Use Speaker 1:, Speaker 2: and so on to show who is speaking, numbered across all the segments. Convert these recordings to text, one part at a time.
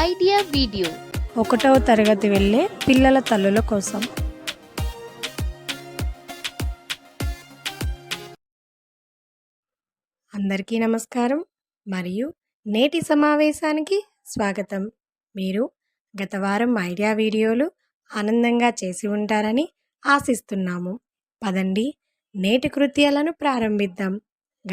Speaker 1: Idea video.
Speaker 2: ఒకటవ తరగతి వెళ్ళే పిల్లల తల్లుల కోసం. అందరికీ నమస్కారం. మరియు నేటి సమావేశానికి స్వాగతం. మీరు గత వారం ఐడియా వీడియోలు ఆనందంగా చేసి ఉంటారని ఆశిస్తున్నాము. పదండి నేటి కృత్యాలను ప్రారంభిద్దాం.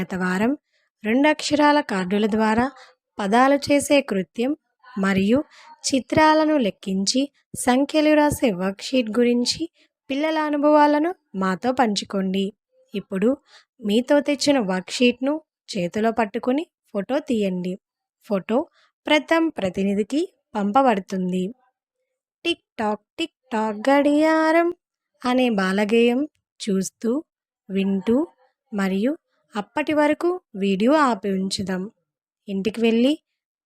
Speaker 2: గత వారం రెండు అక్షరాల కార్డుల ద్వారా పదాలు చేసే కృత్యం మరియు చిత్రాలను లెక్కించి సంఖ్యలు రాసే వర్క్షీట్ గురించి పిల్లల అనుభవాలను మాతో పంచుకోండి. ఇప్పుడు మీతో తెచ్చిన వర్క్షీట్ను చేతిలో పట్టుకుని ఫోటో తీయండి. ఫోటో ప్రథం ప్రతినిధికి పంపబడుతుంది. టిక్ టాక్ టిక్ టాక్ గడియారం అనే బాలగేయం చూస్తూ వింటూ మరియు అప్పటి వరకు వీడియో ఆపి ఉంచుదాం. ఇంటికి వెళ్ళి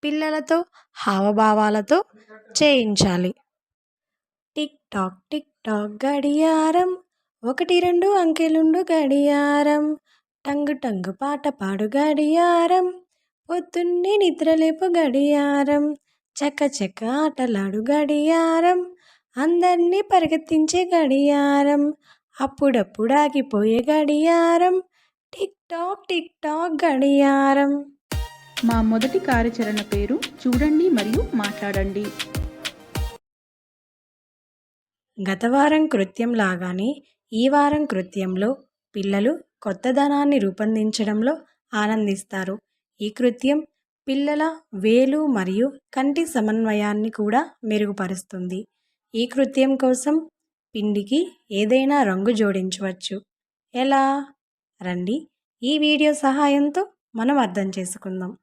Speaker 2: పిల్లలతో హావభావాలతో చేయించాలి. టిక్ టాక్ టిక్ టాక్ గడియారం. ఒకటి రెండు అంకెలుండు గడియారం. టంగు టంగు పాట పాడు గడియారం. పొద్దున్నే నిద్రలేపు గడియారం. చక్క చక్క ఆటలాడు గడియారం. అందరినీ పరిగెత్తించే గడియారం. అప్పుడప్పుడు ఆగిపోయే గడియారం. టిక్ టాక్ టిక్ టాక్ గడియారం.
Speaker 3: మా మొదటి కార్యాచరణ పేరు చూడండి మరియు మాట్లాడండి.
Speaker 2: గత వారం కృత్యం లాగానే ఈ వారం కృత్యంలో పిల్లలు కొత్తదనాన్ని రూపొందించడంలో ఆనందిస్తారు. ఈ కృత్యం పిల్లల వేలు మరియు కంటి సమన్వయాన్ని కూడా మెరుగుపరుస్తుంది. ఈ కృత్యం కోసం పిండికి ఏదైనా రంగు జోడించవచ్చు. ఎలా? రండి. ఈ వీడియో సహాయంతో మనం అర్థం చేసుకుందాం.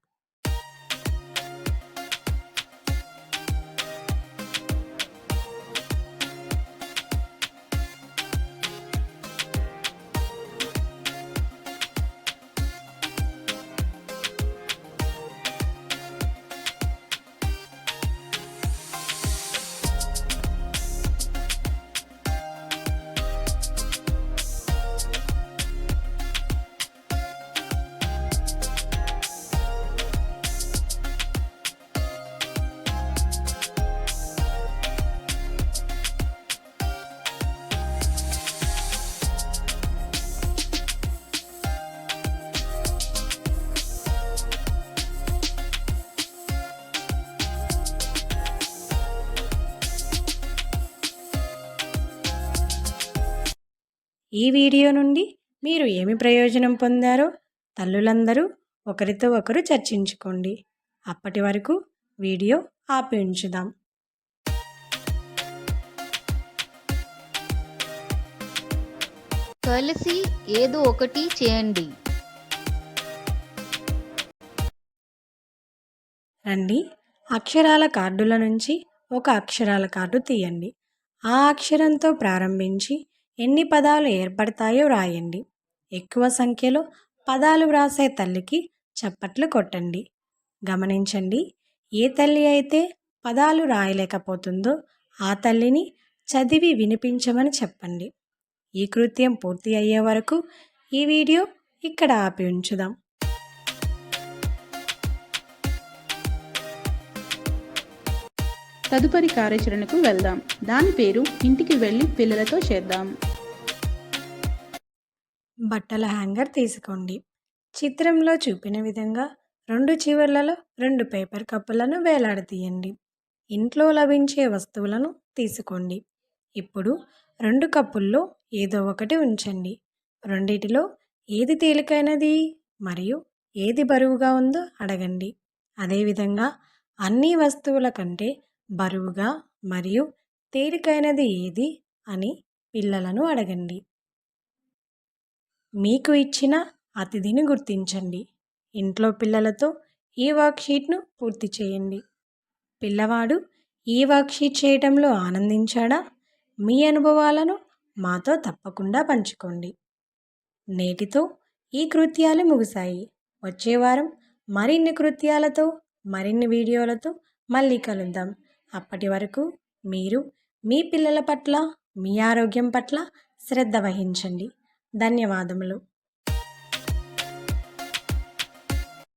Speaker 2: ఈ వీడియో నుండి మీరు ఏమి ప్రయోజనం పొందారో తల్లులందరూ ఒకరితో ఒకరు చర్చించుకోండి. అప్పటి వరకు వీడియో ఆపి ఉంచుదాం.
Speaker 1: కలిసి ఏదో ఒకటి చేయండి.
Speaker 2: రండి. అక్షరాల కార్డుల నుంచి ఒక అక్షరాల కార్డు తీయండి. ఆ అక్షరంతో ప్రారంభించి ఎన్ని పదాలు ఏర్పడతాయో వ్రాయండి ఎక్కువ సంఖ్యలో పదాలు వ్రాసే తల్లికి చప్పట్లు కొట్టండి. గమనించండి ఏ తల్లి అయితే పదాలు రాయలేకపోతుందో ఆ తల్లిని చదివి వినిపించమని చెప్పండి. ఈ కృత్యం పూర్తి అయ్యే వరకు ఈ వీడియో ఇక్కడ ఆపి ఉంచుదాం.
Speaker 3: తదుపరి కార్యాచరణకు వెళ్దాం. దాని పేరు ఇంటికి వెళ్ళి పిల్లలతో చేద్దాం.
Speaker 2: బట్టల హ్యాంగర్ తీసుకోండి. చిత్రంలో చూపిన విధంగా రెండు చివర్లలో రెండు పేపర్ కప్పులను వేలాడదీయండి ఇంట్లో లభించే వస్తువులను తీసుకోండి. ఇప్పుడు రెండు కప్పుల్లో ఏదో ఒకటి ఉంచండి. రెండిటిలో ఏది తేలికైనది మరియు ఏది బరువుగా ఉందో అడగండి. అదేవిధంగా అన్ని వస్తువుల కంటే బరువుగా మరియు తేలికైనది ఏది అని పిల్లలను అడగండి. మీకు ఇచ్చిన అతిథిని గుర్తించండి. ఇంట్లో పిల్లలతో ఈ వర్క్షీట్ను పూర్తి చేయండి. పిల్లవాడు ఈ వర్క్షీట్ చేయటంలో ఆనందించాడా? మీ అనుభవాలను మాతో తప్పకుండా పంచుకోండి. నేటితో ఈ కృత్యాలు ముగిశాయి. వచ్చే వారం మరిన్ని కృత్యాలతో మరిన్ని వీడియోలతో మళ్ళీ కలుద్దాం. అప్పటి వరకు మీరు మీ పిల్లల పట్ల మీ ఆరోగ్యం పట్ల శ్రద్ధ వహించండి. ధన్యవాదములు.